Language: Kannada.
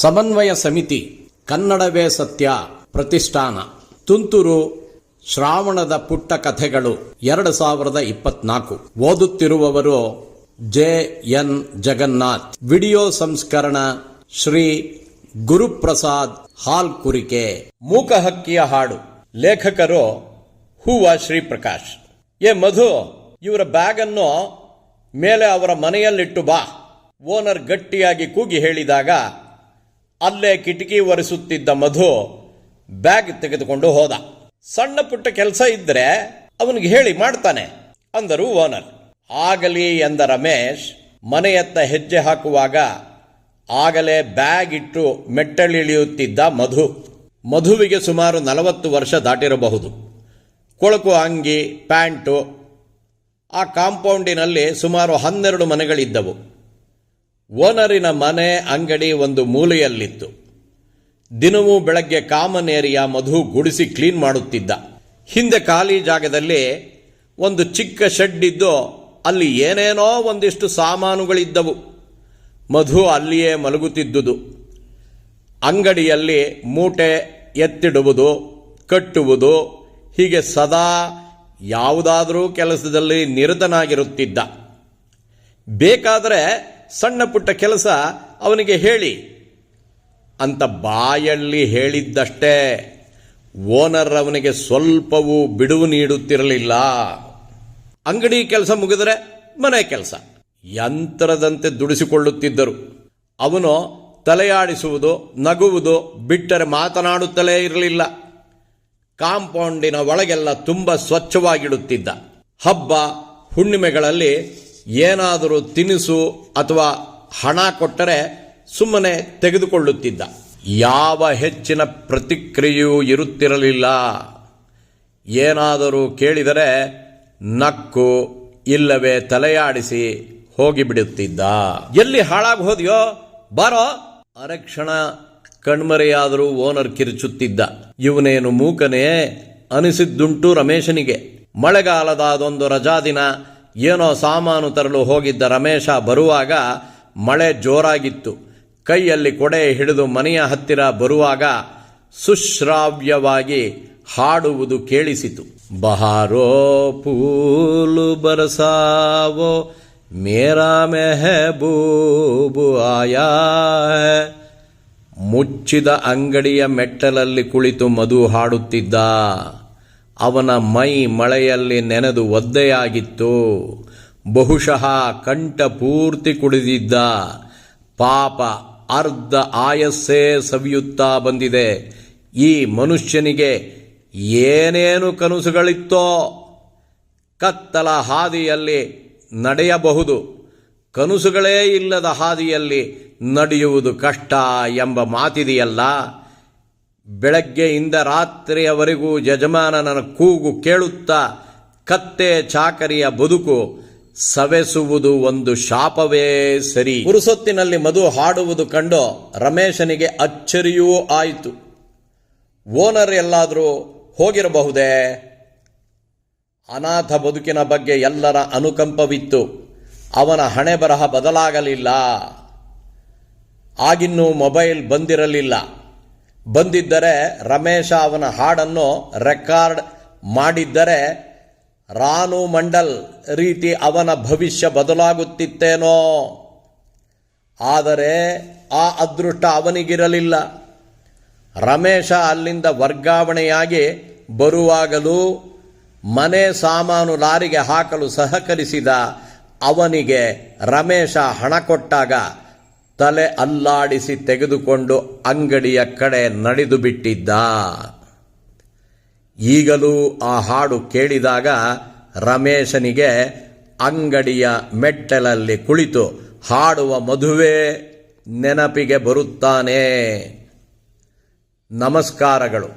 ಸಮನ್ವಯ ಸಮಿತಿ, ಕನ್ನಡವೇ ಸತ್ಯ ಪ್ರತಿಷ್ಠಾನ. ತುಂತುರು ಶ್ರಾವಣದ ಪುಟ್ಟ ಕಥೆಗಳು ಎರಡು ಸಾವಿರದ ಇಪ್ಪತ್ನಾಲ್ಕು. ಓದುತ್ತಿರುವವರು ಜೆ ಎನ್ ಜಗನ್ನಾಥ್. ವಿಡಿಯೋ ಸಂಸ್ಕರಣ ಶ್ರೀ ಗುರುಪ್ರಸಾದ್ ಹಾಲ್ ಕುರಿಕೆ ಮೂಕಹಕ್ಕಿಯ ಹಾಡು. ಲೇಖಕರು ಹೂವ ಶ್ರೀಪ್ರಕಾಶ್. ಏ ಮಧು, ಇವರ ಬ್ಯಾಗ್ ಅನ್ನು ಮೇಲೆ ಅವರ ಮನೆಯಲ್ಲಿಟ್ಟು ಬಾ. ಓನರ್ ಗಟ್ಟಿಯಾಗಿ ಕೂಗಿ ಹೇಳಿದಾಗ ಅಲ್ಲೇ ಕಿಟಕಿ ಒರೆಸುತ್ತಿದ್ದ ಮಧು ಬ್ಯಾಗ್ ತೆಗೆದುಕೊಂಡು ಹೋದ. ಸಣ್ಣ ಪುಟ್ಟ ಕೆಲಸ ಇದ್ರೆ ಅವನಿಗೆ ಹೇಳಿ ಮಾಡ್ತಾನೆ, ಅಂದರು ಓನರ್. ಆಗಲಿ ಎಂದ ರಮೇಶ್, ಮನೆಯತ್ತ ಹೆಜ್ಜೆ ಹಾಕುವಾಗ ಆಗಲೇ ಬ್ಯಾಗ್ ಇಟ್ಟು ಮೆಟ್ಟಲಿಳಿಯುತ್ತಿದ್ದ ಮಧು. ಮಧುವಿಗೆ ಸುಮಾರು ನಲವತ್ತು ವರ್ಷ ದಾಟಿರಬಹುದು. ಕೊಳಕು ಅಂಗಿ, ಪ್ಯಾಂಟು, ಆ ಕಾಂಪೌಂಡಿನಲ್ಲಿ ಸುಮಾರು ಹನ್ನೆರಡು ಮನೆಗಳಿದ್ದವು. ಓನರಿನ ಮನೆ ಅಂಗಡಿ ಒಂದು ಮೂಲೆಯಲ್ಲಿತ್ತು. ದಿನವೂ ಬೆಳಗ್ಗೆ ಕಾಮನ್ ಏರಿಯಾ ಮಧು ಗುಡಿಸಿ ಕ್ಲೀನ್ ಮಾಡುತ್ತಿದ್ದ. ಹಿಂದೆ ಖಾಲಿ ಜಾಗದಲ್ಲಿ ಒಂದು ಚಿಕ್ಕ ಶೆಡ್ ಇದ್ದು ಅಲ್ಲಿ ಏನೇನೋ ಒಂದಿಷ್ಟು ಸಾಮಾನುಗಳಿದ್ದವು. ಮಧು ಅಲ್ಲಿಯೇ ಮಲಗುತ್ತಿದ್ದುದು. ಅಂಗಡಿಯಲ್ಲಿ ಮೂಟೆ ಎತ್ತಿಡುವುದು, ಕಟ್ಟುವುದು, ಹೀಗೆ ಸದಾ ಯಾವುದಾದರೂ ಕೆಲಸದಲ್ಲಿ ನಿರತನಾಗಿರುತ್ತಿದ್ದ. ಬೇಕಾದರೆ ಸಣ್ಣ ಪುಟ್ಟ ಕೆಲಸ ಅವನಿಗೆ ಹೇಳಿ. ಅಂತ ಬಾಯಲ್ಲಿ ಹೇಳಿದ್ದಷ್ಟೇ, ಓನರ್ ಅವನಿಗೆ ಸ್ವಲ್ಪವೂ ಬಿಡುವು ನೀಡುತ್ತಿರಲಿಲ್ಲ. ಅಂಗಡಿ ಕೆಲಸ ಮುಗಿದರೆ ಮನೆ ಕೆಲಸ. ಯಂತ್ರದಂತೆ ದುಡಿಸಿಕೊಳ್ಳುತ್ತಿದ್ದರು. ಅವನು ತಲೆಯಾಡಿಸುವುದು, ನಗುವುದು, ಬಿಟ್ಟರೆ ಮಾತನಾಡುತ್ತಲೇ ಇರಲಿಲ್ಲ. ಕಾಂಪೌಂಡಿನ ಒಳಗೆಲ್ಲ ತುಂಬ ಸ್ವಚ್ಛವಾಗಿಡುತ್ತಿದ್ದ. ಹಬ್ಬ, ಹುಣ್ಣಿಮೆಗಳಲ್ಲಿ ಏನಾದರೂ ತಿನಿಸು ಅಥವಾ ಹಣ ಕೊಟ್ಟರೆ ಸುಮ್ಮನೆ ತೆಗೆದುಕೊಳ್ಳುತ್ತಿದ್ದ. ಯಾವ ಹೆಚ್ಚಿನ ಪ್ರತಿಕ್ರಿಯೆಯೂ ಇರುತ್ತಿರಲಿಲ್ಲ. ಏನಾದರೂ ಕೇಳಿದರೆ ನಕ್ಕು ಇಲ್ಲವೇ ತಲೆಯಾಡಿಸಿ ಹೋಗಿಬಿಡುತ್ತಿದ್ದ. ಎಲ್ಲಿ ಹಾಳಾಗಿ ಹೋದ್ಯೋ, ಬಾರೋ. ಅರಕ್ಷಣ ಕಣ್ಮರೆಯಾದರೂ ಓನರ್ ಕಿರುಚುತ್ತಿದ್ದ. ಇವನೇನು ಮೂಕನೇ ಅನಿಸಿದ್ದುಂಟು ರಮೇಶನಿಗೆ. ಮಳೆಗಾಲದ ಅದೊಂದು ರಜಾದಿನ ಏನೋ ಸಾಮಾನು ತರಲು ಹೋಗಿದ್ದ ರಮೇಶ ಬರುವಾಗ ಮಳೆ ಜೋರಾಗಿತ್ತು. ಕೈಯಲ್ಲಿ ಕೊಡೆ ಹಿಡಿದು ಮನೆಯ ಹತ್ತಿರ ಬರುವಾಗ ಸುಶ್ರಾವ್ಯವಾಗಿ ಹಾಡುವುದು ಕೇಳಿಸಿತು. ಬಹಾರೋ ಪೂಲು ಬರಸಾವೋ, ಮೇರಾ ಮೆಹಬೂಬು ಆಯಾ. ಮುಚ್ಚಿದ ಅಂಗಡಿಯ ಮೆಟ್ಟಲಲ್ಲಿ ಕುಳಿತು ಮಧು ಹಾಡುತ್ತಿದ್ದ. ಅವನ ಮೈ ಮಳೆಯಲ್ಲಿ ನೆನೆದು ಒದ್ದೆಯಾಗಿತ್ತು. ಬಹುಶಃ ಕಂಠ ಪೂರ್ತಿ ಕುಡಿದಿದ್ದ. ಪಾಪ ಅರ್ಧ ಆಯಸ್ಸೇ ಸವಿಯುತ್ತಾ ಬಂದಿದೆ. ಈ ಮನುಷ್ಯನಿಗೆ ಏನೇನು ಕನಸುಗಳಿತ್ತೋ ಕತ್ತಲ ಹಾದಿಯಲ್ಲಿ ನಡೆಯಬಹುದು. ಕನಸುಗಳೇ ಇಲ್ಲದ ಹಾದಿಯಲ್ಲಿ ನಡೆಯುವುದು ಕಷ್ಟ ಎಂಬ ಮಾತಿದೆಯಲ್ಲ. ಬೆಳಗ್ಗೆಯಿಂದ ರಾತ್ರಿಯವರೆಗೂ ಯಜಮಾನನ ಕೂಗು ಕೇಳುತ್ತಾ ಕತ್ತೆ ಚಾಕರಿಯ ಬದುಕು ಸವೆಸುವುದು ಒಂದು ಶಾಪವೇ ಸರಿ. ಪುರುಸೊತ್ತಿನಲ್ಲಿ ಮಧು ಹಾಡುವುದು ಕಂಡು ರಮೇಶನಿಗೆ ಅಚ್ಚರಿಯೂ ಆಯಿತು. ಓನರ್ ಎಲ್ಲಾದರೂ ಹೋಗಿರಬಹುದೇ? ಅನಾಥ ಬದುಕಿನ ಬಗ್ಗೆ ಎಲ್ಲರ ಅನುಕಂಪವಿತ್ತು. ಅವನ ಹಣೆ ಬರಹ ಬದಲಾಗಲಿಲ್ಲ. ಆಗಿನ್ನೂ ಮೊಬೈಲ್ ಬಂದಿರಲಿಲ್ಲ. ಬಂದಿದ್ದರೆ ರಮೇಶ ಅವನ ಹಾಡನ್ನು ರೆಕಾರ್ಡ್ ಮಾಡಿದ್ದರೆ ರಾನು ಮಂಡಲ್ ರೀತಿ ಅವನ ಭವಿಷ್ಯ ಬದಲಾಗುತ್ತಿತ್ತೇನೋ. ಆದರೆ ಆ ಅದೃಷ್ಟ ಅವನಿಗಿರಲಿಲ್ಲ. ರಮೇಶ ಅಲ್ಲಿಂದ ವರ್ಗಾವಣೆಯಾಗಿ ಬರುವಾಗಲೂ ಮನೆ ಸಾಮಾನು ಲಾರಿಗೆ ಹಾಕಲು ಸಹಕರಿಸಿದ ಅವನಿಗೆ ರಮೇಶ ಹಣ ಕೊಟ್ಟಾಗ ತಲೆ ಅಲ್ಲಾಡಿಸಿ ತೆಗೆದುಕೊಂಡು ಅಂಗಡಿಯ ಕಡೆ ನಡೆದು ಬಿಟ್ಟಿದ್ದ. ಈಗಲೂ ಆ ಹಾಡು ಕೇಳಿದಾಗ ರಮೇಶನಿಗೆ ಅಂಗಡಿಯ ಮೆಟ್ಟಲಲ್ಲಿ ಕುಳಿತು ಹಾಡುವ ಮದುವೆ ನೆನಪಿಗೆ ಬರುತ್ತಾನೆ. ನಮಸ್ಕಾರಗಳು.